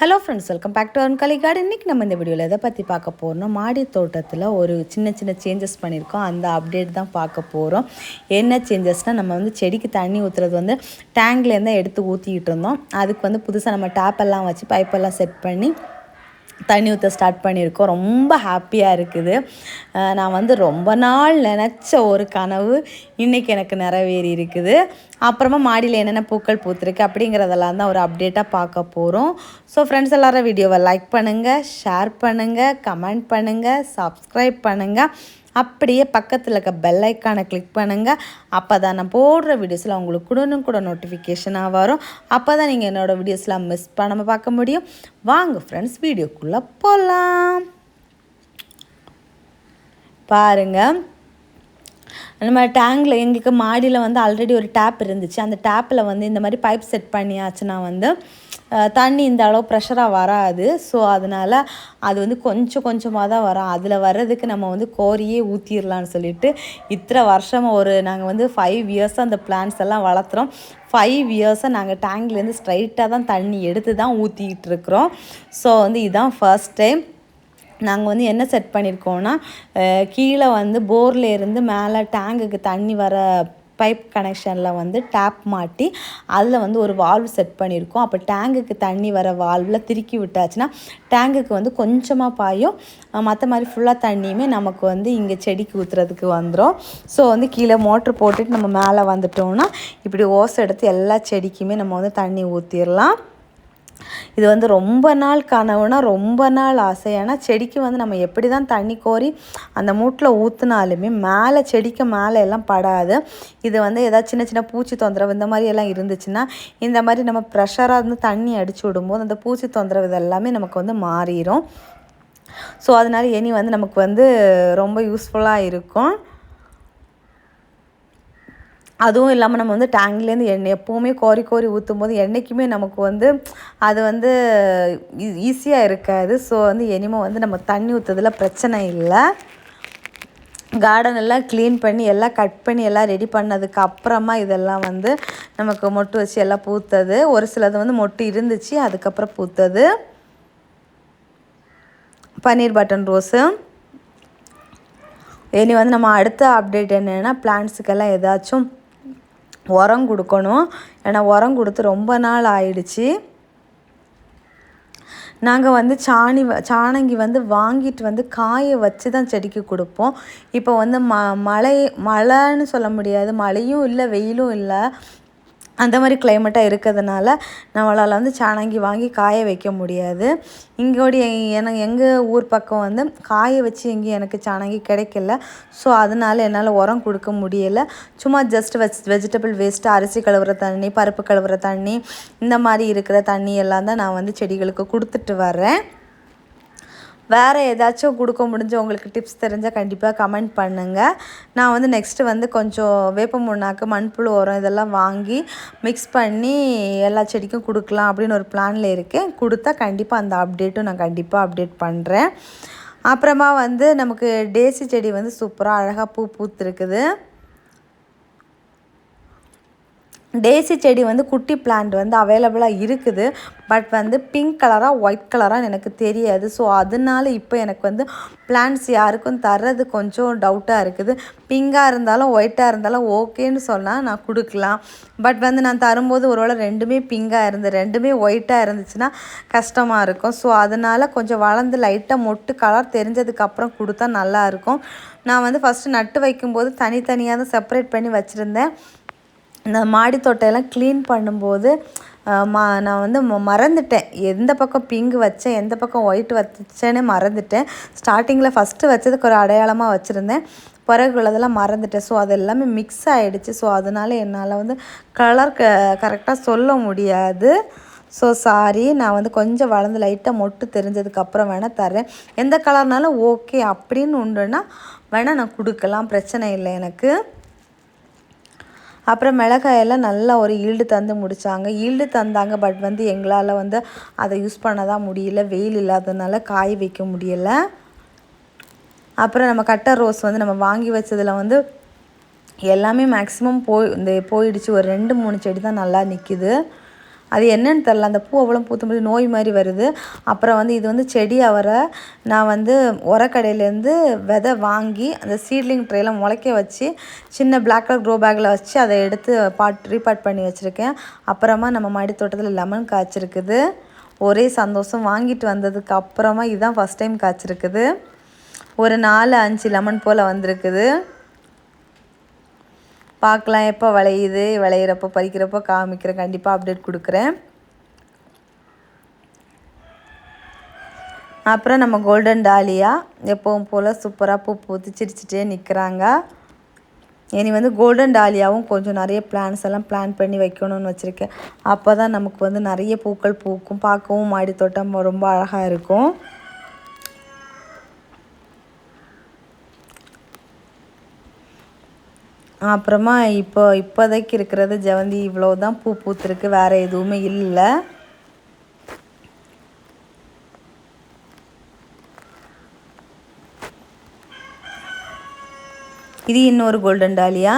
Hello friends welcome back to Arunkali garden இன்றைக்கி நம்ம இந்த வீடியோவில் எதை பற்றி பார்க்க போகிறோம் மாடி தோட்டத்தில் ஒரு சின்ன சின்ன சேஞ்சஸ் பண்ணியிருக்கோம். அந்த அப்டேட் தான் பார்க்க போகிறோம் என்ன சேஞ்சஸ்னால் நம்ம வந்து செடிக்கு தண்ணி ஊற்றுறது வந்து டேங்க்லேருந்து எடுத்து ஊற்றிக்கிட்டு இருந்தோம். அதுக்கு வந்து புதுசாக நம்ம டேப்பெல்லாம் வச்சு பைப்பெல்லாம் செட் பண்ணி தண்ணி ஊற்ற ஸ்டார்ட் பண்ணியிருக்கோம். ரொம்ப ஹாப்பியாக இருக்குது. நான் வந்து ரொம்ப நாள் நினச்ச ஒரு கனவு இன்றைக்கி எனக்கு நிறைவேறி இருக்குது. அப்புறமா மாடியில் என்னென்ன பூக்கள் பூத்துருக்கு அப்படிங்கிறதெல்லாம் தான் ஒரு அப்டேட்டாக பார்க்க போகிறோம் ஸோ ஃப்ரெண்ட்ஸ் எல்லாரும் வீடியோவை லைக் பண்ணுங்கள் ஷேர் பண்ணுங்கள் கமெண்ட் பண்ணுங்கள் சப்ஸ்கிரைப் பண்ணுங்கள் அப்படியே பக்கத்தில் இருக்க பெல் ஐக்கானை கிளிக் பண்ணுங்கள் அப்போ தான் நான் போடுற வீடியோஸில் உங்களுக்கு கூடனும் கூட நோட்டிஃபிகேஷனாக வரும். அப்போ தான் நீங்கள் என்னோடய வீடியோஸ்லாம் மிஸ் பண்ணாமல் பார்க்க முடியும். வாங்க ஃப்ரெண்ட்ஸ் வீடியோக்குள்ளே போகலாம் பாருங்கள் நம்ம டேங்கில் எங்களுக்கு மாடியில் வந்து ஆல்ரெடி ஒரு டேப் இருந்துச்சு. அந்த டேப்பில் வந்து இந்த மாதிரி பைப் செட் பண்ணியாச்சுன்னா வந்து தண்ணி இந்த அளவு ப்ரெஷராக வராது. ஸோ அதனால் அது வந்து கொஞ்சம் கொஞ்சமாக தான் வரும். அதில் வர்றதுக்கு நம்ம வந்து கோரியே ஊற்றிடலான்னு சொல்லிட்டு இத்தனை வருஷமாக ஒரு நாங்கள் வந்து ஃபைவ் இயர்ஸாக அந்த பிளான்ஸ் எல்லாம் வளர்த்துறோம். ஃபைவ் இயர்ஸாக நாங்கள் டேங்க்லேருந்து ஸ்ட்ரைட்டாக தான் தண்ணி எடுத்து தான் ஊற்றிக்கிட்டு இருக்கிறோம். ஸோ வந்து இதுதான் ஃபர்ஸ்ட் டைம் நாங்கள் வந்து என்ன செட் பண்ணியிருக்கோம்னா கீழே வந்து போரில் இருந்து மேலே டேங்குக்கு தண்ணி வர பைப் கனெக்ஷனில் வந்து டேப் மாட்டி அதில் வந்து ஒரு வால்வ் செட் பண்ணியிருக்கோம் அப்போ டேங்குக்கு தண்ணி வர வால்வில் திருக்கி விட்டாச்சுன்னா டேங்குக்கு வந்து கொஞ்சமாக பாயும். மற்ற மாதிரி ஃபுல்லாக தண்ணியுமே நமக்கு வந்து இங்கே செடிக்கு ஊற்றுறதுக்கு வந்துடும் ஸோ வந்து கீழே மோட்ரு போட்டுட்டு நம்ம மேலே வந்துட்டோம்னா இப்படி ஓசை எடுத்து எல்லா செடிக்குமே நம்ம வந்து தண்ணி ஊற்றிடலாம் இது வந்து ரொம்ப நாள் கனவுனா ரொம்ப நாள் ஆசை. ஏன்னா செடிக்கு வந்து நம்ம எப்படி தான் தண்ணி கோரி அந்த மூட்டில் ஊற்றுனாலுமே மேலே செடிக்கு மேலே எல்லாம் படாது. இது வந்து ஏதாவது சின்ன சின்ன பூச்சி தொந்தரவு இந்த மாதிரி எல்லாம் இருந்துச்சுன்னா இந்த மாதிரி நம்ம ப்ரெஷராக இருந்து தண்ணி அடிச்சு விடும்போது அந்த பூச்சி தொந்தரவு இது எல்லாமே நமக்கு வந்து மாறிடும் ஸோ அதனால் இனி வந்து நமக்கு வந்து ரொம்ப யூஸ்ஃபுல்லாக இருக்கும். அதுவும் இல்லாமல் நம்ம வந்து டேங்க்லேருந்து எண்ணெய் எப்போவுமே கோரி கோரி ஊற்றும் போது என்றைக்குமே நமக்கு வந்து அது வந்து ஈஸியாக இருக்காது. ஸோ வந்து இனிமேல் வந்து நம்ம தண்ணி ஊற்றுறதுல பிரச்சனை இல்லை. கார்டன் எல்லாம் க்ளீன் பண்ணி எல்லாம் கட் பண்ணி எல்லாம் ரெடி பண்ணதுக்கு அப்புறமா இதெல்லாம் வந்து நமக்கு மொட்டு வச்சு எல்லாம் பூத்தது. ஒரு சிலது வந்து மொட்டு இருந்துச்சு அதுக்கப்புறம் பூத்தது. பன்னீர் பட்டன் ரோஸு. இனி வந்து நம்ம அடுத்த அப்டேட் என்னென்னா பிளான்ஸுக்கெல்லாம் ஏதாச்சும் உரம் கொடுக்கணும். ஏன்னா உரம் கொடுத்து ரொம்ப நாள் ஆயிடுச்சு. நாங்கள் வந்து சாணி வ- சாணங்கி வந்து வாங்கிட்டு வந்து காய வச்சு தான் செடிக்கு கொடுப்போம். இப்போ வந்து ம மழை மழைன்னு சொல்ல முடியாது. மழையும் இல்லை வெயிலும் இல்லை. அந்த மாதிரி கிளைமேட்டாக இருக்கிறதுனால நம்மளால் வந்து சாணங்கி வாங்கி காய வைக்க முடியாது. இங்கோடைய எனக்கு எங்கள் ஊர் பக்கம் வந்து காய வச்சு எங்கேயும் எனக்கு சாணங்கி கிடைக்கல. ஸோ அதனால என்னால் உரம் கொடுக்க முடியலை. சும்மா ஜஸ்ட் வெஜ் வெஜிடபிள் வேஸ்ட்டு அரிசி கழுவுற தண்ணி பருப்பு கழுவுற தண்ணி இந்த மாதிரி இருக்கிற தண்ணி எல்லாம் தான் நான் வந்து செடிகளுக்கு கொடுத்துட்டு வரேன் வேறு ஏதாச்சும் கொடுக்க முடிஞ்ச உங்களுக்கு டிப்ஸ் தெரிஞ்சால் கண்டிப்பாக கமெண்ட் பண்ணுங்கள் நான் வந்து நெக்ஸ்ட்டு வந்து கொஞ்சம் வேப்ப முன்னாக்கு மண்புழு உரம் இதெல்லாம் வாங்கி மிக்ஸ் பண்ணி எல்லா செடிக்கும் கொடுக்கலாம் அப்படின்னு ஒரு பிளானில் இருக்கேன். கொடுத்தா கண்டிப்பாக அந்த அப்டேட்டும் நான் கண்டிப்பாக அப்டேட் பண்ணுறேன் அப்புறமா வந்து நமக்கு டேசி செடி வந்து சூப்பராக அழகாக பூ பூத்துருக்குது. டேசி செடி வந்து குட்டி பிளான்ட் வந்து அவைலபிளாக இருக்குது. பட் வந்து பிங்க் கலராக ஒயிட் கலராக எனக்கு தெரியாது. ஸோ அதனால இப்போ எனக்கு வந்து பிளான்ட்ஸ் யாருக்கும் தர்றது கொஞ்சம் டவுட்டாக இருக்குது. பிங்காக இருந்தாலும் ஒயிட்டாக இருந்தாலும் ஓகேன்னு சொன்னால் நான் கொடுக்கலாம். பட் வந்து நான் தரும்போது ஒரு வேளை ரெண்டுமே பிங்காக இருந்து ரெண்டுமே ஒயிட்டாக இருந்துச்சுன்னா கஷ்டமாக இருக்கும். ஸோ அதனால் கொஞ்சம் வளர்ந்து லைட்டாக மொட்டு கலர் தெரிஞ்சதுக்கப்புறம் கொடுத்தா நல்லாயிருக்கும் நான் வந்து ஃபஸ்ட்டு நட்டு வைக்கும்போது தனித்தனியாக தான் செப்பரேட் பண்ணி வச்சுருந்தேன். இந்த மாடி தோட்டையெல்லாம் க்ளீன் பண்ணும்போது மா நான் வந்து மறந்துட்டேன். எந்த பக்கம் பிங்க் வச்சேன் எந்த பக்கம் ஒயிட் வச்சேனே மறந்துட்டேன். ஸ்டார்டிங்கில் ஃபஸ்ட்டு வச்சதுக்கு ஒரு அடையாளமாக வச்சுருந்தேன். பிறகு உள்ளதெல்லாம் மறந்துட்டேன். ஸோ அது எல்லாமே மிக்ஸ் ஆகிடுச்சு ஸோ அதனால என்னால் வந்து கலர் க கரெக்டாக சொல்ல முடியாது. ஸோ சாரி நான் வந்து கொஞ்சம் வளர்ந்து லைட்டாக மொட்டு தெரிஞ்சதுக்கப்புறம் வேணால் தரேன் எந்த கலர்னாலும் ஓகே அப்படின்னு உண்டுன்னா வேணால் நான் கொடுக்கலாம். பிரச்சனை இல்லை எனக்கு. அப்புறம் மிளகாயெல்லாம் நல்லா ஒரு ஈல்டு தந்து முடித்தாங்க ஈல்டு தந்தாங்க பட் வந்து எங்களால் வந்து அதை யூஸ் பண்ண தான் முடியல. வெயில் இல்லாததுனால காய வைக்க முடியலை. அப்புறம் நம்ம கட்டர் ரோஸ் வந்து நம்ம வாங்கி வச்சதில் வந்து எல்லாமே மேக்ஸிமம் போய் இந்த போயிடுச்சு. ஒரு ரெண்டு மூணு செடி தான் நல்லா நிற்கிது அது என்னன்னு தெரில அந்த பூ அவ்வளோ பூத்தும்போது நோய் மாதிரி வருது. அப்புறம் வந்து இது வந்து செடி அவரை நான் வந்து உரக்கடையிலேருந்து விதை வாங்கி அந்த சீட்லிங் ட்ரேல முளைக்க வச்சு சின்ன பிளாக் கலர் க்ரோ பேக்கில் வச்சு அதை எடுத்து பாட் ரீபாட் பண்ணி வச்சுருக்கேன். அப்புறமா நம்ம மாடி தோட்டத்தில் லெமன் காய்ச்சிருக்குது. ஒரே சந்தோஷம். வாங்கிட்டு வந்ததுக்கு அப்புறமா இதுதான் ஃபஸ்ட் டைம் காய்ச்சிருக்குது. ஒரு நாலு அஞ்சு லெமன் போல் வந்திருக்குது. பார்க்கலாம் எப்போ விளையுது விளையிறப்போ பறிக்கிறப்போ காமிக்கிறேன். கண்டிப்பாக அப்டேட் கொடுக்குறேன். அப்புறம் நம்ம கோல்டன் டாலியா எப்பவும் போல் சூப்பராக பூ பூத்து சிரிச்சிட்டே நிற்கிறாங்க இனி வந்து கோல்டன் டாலியாவும் கொஞ்சம் நிறைய பிளான்ஸ் எல்லாம் பிளான் பண்ணி வைக்கணும்னு வச்சுருக்கேன். அப்போ தான் நமக்கு வந்து நிறைய பூக்கள் பூக்கும் பார்க்கவும் மாடி தோட்டம் ரொம்ப அழகாக இருக்கும். அப்புறமா இப்போ இப்போதைக்கு இருக்கிறது ஜெவந்தி இவ்வளோ தான் பூ பூத்துருக்கு வேறு எதுவுமே இல்லை. இது இன்னொரு கோல்டன் டாலியா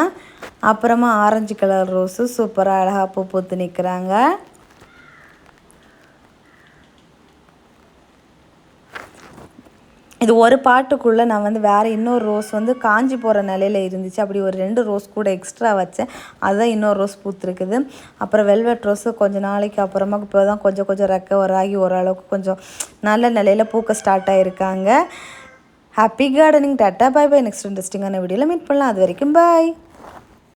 அப்புறமா ஆரஞ்சு கலர் ரோஸு சூப்பராக அழகாக பூ பூத்து நிற்கிறாங்க இது ஒரு பாட்டுக்குள்ளே நான் வந்து வேறு இன்னொரு ரோஸ் வந்து காஞ்சி போகிற நிலையில் இருந்துச்சு. அப்படி ஒரு ரெண்டு ரோஸ் கூட எக்ஸ்ட்ரா வச்சேன். அதுதான் இன்னொரு ரோஸ் பூத்துருக்குது. அப்புறம் வெல்வெட் ரோஸு கொஞ்சம் நாளைக்கு அப்புறமா இப்போ தான் கொஞ்சம் கொஞ்சம் ரெக்க ஆகி ஓரளவுக்கு கொஞ்சம் நல்ல நிலையில் பூக்க ஸ்டார்ட் ஆகியிருக்காங்க happy gardening tata bye bye next இன்ட்ரெஸ்டிங்கான வீடியோவில் மீட் பண்ணலாம். அது வரைக்கும் பாய்